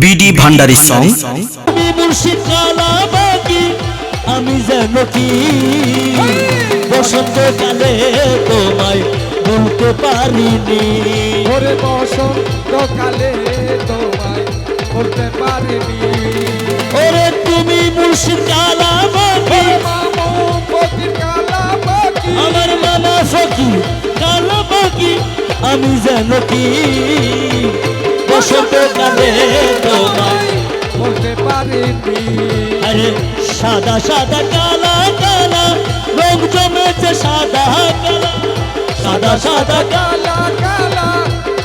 BD Bhandari song আমি মুর্শিদ কালাবাগি আমি যেন কি? বসন্তকালে তোমায় বলতে পারিনি। ওরে বসন্ত কালে তোমায় করতে পারিনি। ওরে তুমি মুর্শিদ কালাবাগি আমার মামা ফকি কালাবাগি আমি যেন কি? তোমায়। পারিনি আরে সাদা সাদা কালা কালা রং জমেছে সাদা কালা। সাদা সাদা কালা কালা কালা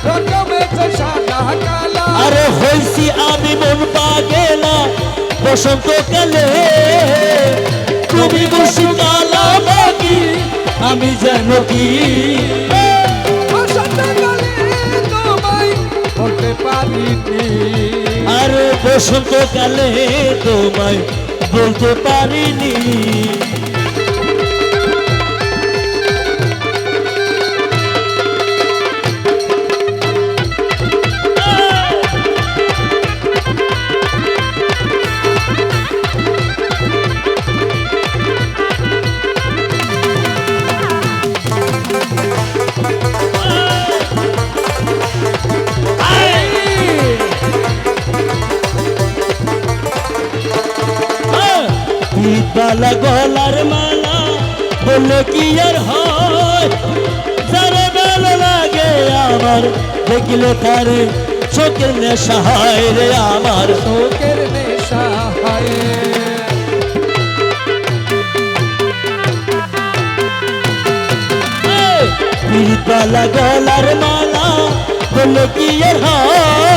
রকমেছে সাদা কালা। আরে হইছি আমি মন পাগেলা বসন্তকালে তুমি বসি কালা বাকি আমি যেন কি পারিনি। আরে বসন্তকালে তোমায় বলতে পারিনি। বালা গলার মালা বললে কি আর হয়? যারা ভালো লাগে আমার দেখলে তারে চোখের নেশা হয় রে আমার। শোকের নেশা হয়। বালা গলার মালা বললে কি আর হয়?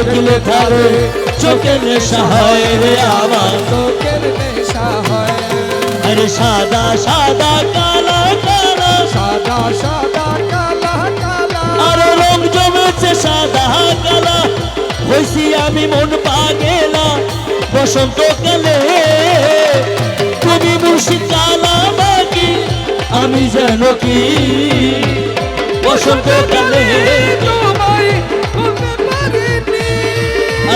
দেখলে তারে চোখের নেশা হয় রে আমার। শোকের নেশা হয়। আরে সাদা সাদা কালা কালা। সাদা সাদা কালা কালা। আরে রং জমেছে সাদা কালা। হইছি আমি মন পাগেলা। বসন্তকালে তুমি মুর্শিদ কালা বাকি। আমি যেন কি বসন্ত বসন্তকালে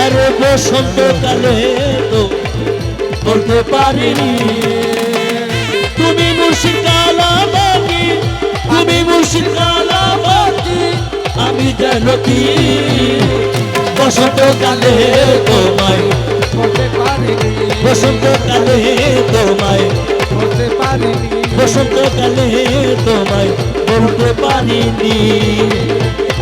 আরে বসন্তকালে তো বলতে পারিনি। তুমি মুর্শিদ কালা তুমি মুর্শিদ কালা বাকি আমি যেন কি? বসন্তকালে তোমায় করতে পারিনি। বসন্তকালে তোমায় করতে পারিনি। বসন্তকালে তোমায় বলতে পারিনি।